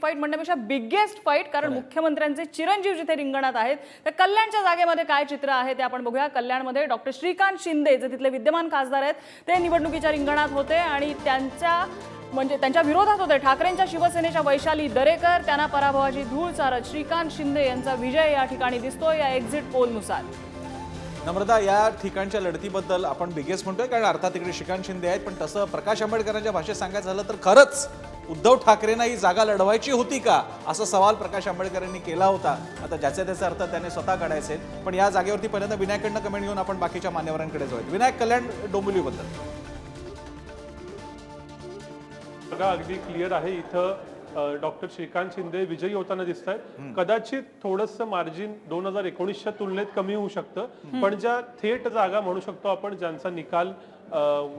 Fight म्हणण्यापेक्षा biggest fight कारण मुख्यमंत्र्यांचे चिरंजीव जिथे रिंगणात आहेत तर कल्याणच्या जागेमध्ये काय चित्र आहे ते आपण बघूया. कल्याणमध्ये डॉक्टर श्रीकांत शिंदे जे तिथले विद्यमान खासदार आहेत ते निवडणुकीच्या रिंगणात होते आणि त्यांच्या म्हणजे त्यांच्या विरोधात होते. ठाकरेंच्या शिवसेनेच्या वैशाली दरेकर त्यांना पराभवाची धूळ चारत श्रीकांत शिंदे यांचा विजय या ठिकाणी दिसतोय या एक्झिट पोलनुसार नम्रता या ठिकाणच्या लढतीबद्दल आपण बिगेस्ट म्हणतोय कारण अर्थात तिकडे श्रीकांत शिंदे आहेत पण तसं प्रकाश आंबेडकरांच्या भाषेत सांगायचं झालं तर खरंच उद्धव ठाकरेंना ही जागा लढवायची होती का? असा सवाल प्रकाश आंबेडकरांनी केला होता. आता ज्याचे त्याचे अर्थ त्याने स्वतः काढायचे आहेत. पण या जागेवरती पहिल्यांदा विनायकडनं कमेंट घेऊन आपण बाकीच्या मान्यवरांकडे जाऊयात. विनायक कल्याण डोंबिवलीबद्दल. अगदी क्लिअर आहे. इथं डॉक्टर श्रीकांत शिंदे विजयी होताना दिसत आहेत कदाचित थोडस मार्जिन दोन हजार एकोणीसच्या तुलनेत कमी होऊ शकतं. पण ज्या थेट जागा म्हणू शकतो आपण ज्यांचा निकाल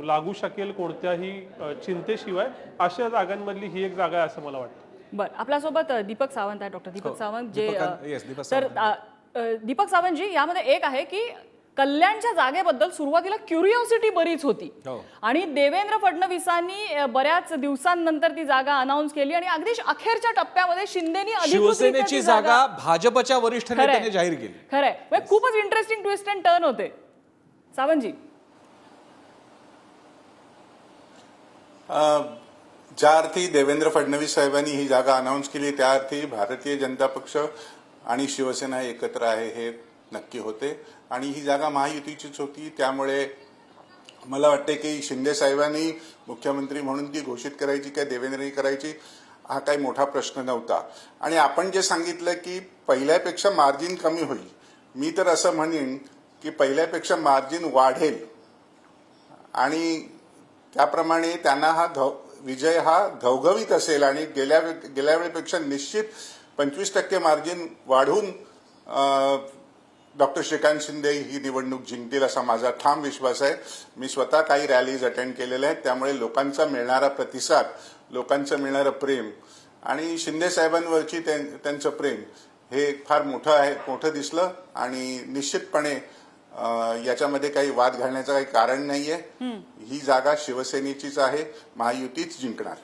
लागू शकेल कोणत्याही चिंतेशिवाय अशा जागांमधली ही एक जागा आहे असं मला वाटतं. बर आपल्यासोबत दीपक सावंत आहे डॉक्टर दीपक सावंत. जे दीपक- तर दीपक सावंतजी यामध्ये एक आहे की कल्याणच्या जागेबद्दल सुरुवातीला क्युरिओसिटी बरीच होती. हो. आणि देवेंद्र फडणवीसांनी बऱ्याच दिवसांनंतर ती जागा अनाऊन्स केली आणि अगदी अखेरच्या टप्प्यामध्ये शिंदेनी शिवसेनेची जागा भाजपच्या वरिष्ठ. नेत्याने जाहीर केली. खरंय. म्हणजे खूपच इंटरेस्टिंग ट्विस्ट अँड टर्न होते. सावंतजी. अ, ज्या अर्थी देवेंद्र फडणवीस साहेबांनी ही जागा अनाऊन्स केली त्या अर्थी भारतीय जनता पक्ष आणि शिवसेना एकत्र आहे हे नक्की होते. आणि ही जागा महायुतीचीच होती. त्यामुळे मला वाटते की शिंदे साहेबांनी मुख्यमंत्री म्हणून ती घोषित करायची काय देवेंद्रनी करायची हा काही मोठा प्रश्न नव्हता. आणि आपण जे सांगितलं की पहिल्यापेक्षा मार्जिन कमी होईल. मी तर असं म्हणेन की पहिल्यापेक्षा मार्जिन वाढेल. आणि त्याप्रमाणे त्यांना हा धव विजय हा घवघवीत असेल आणि गेल्या वे- गेल्या वेळेपेक्षा निश्चित पंचवीस टक्के मार्जिन वाढून डॉक्टर श्रीकांत शिंदे ही निवडणूक जिंकतील असा माझा ठाम विश्वास आहे. मी स्वतः काही रॅलीज अटेंड केलेल्या आहेत. त्यामुळे लोकांचा मिळणारा प्रतिसाद लोकांचं मिळणारं प्रेम आणि शिंदे साहेबांवरची त्यां- त्यांचं प्रेम हे फार मोठं आहे मोठं दिसलं आणि निश्चितपणे याच्यामध्ये काही वाद घालण्याचं काही कारण नाहीये. ही जागा शिवसेनेचीच आहे. महायुतीच जिंकणार.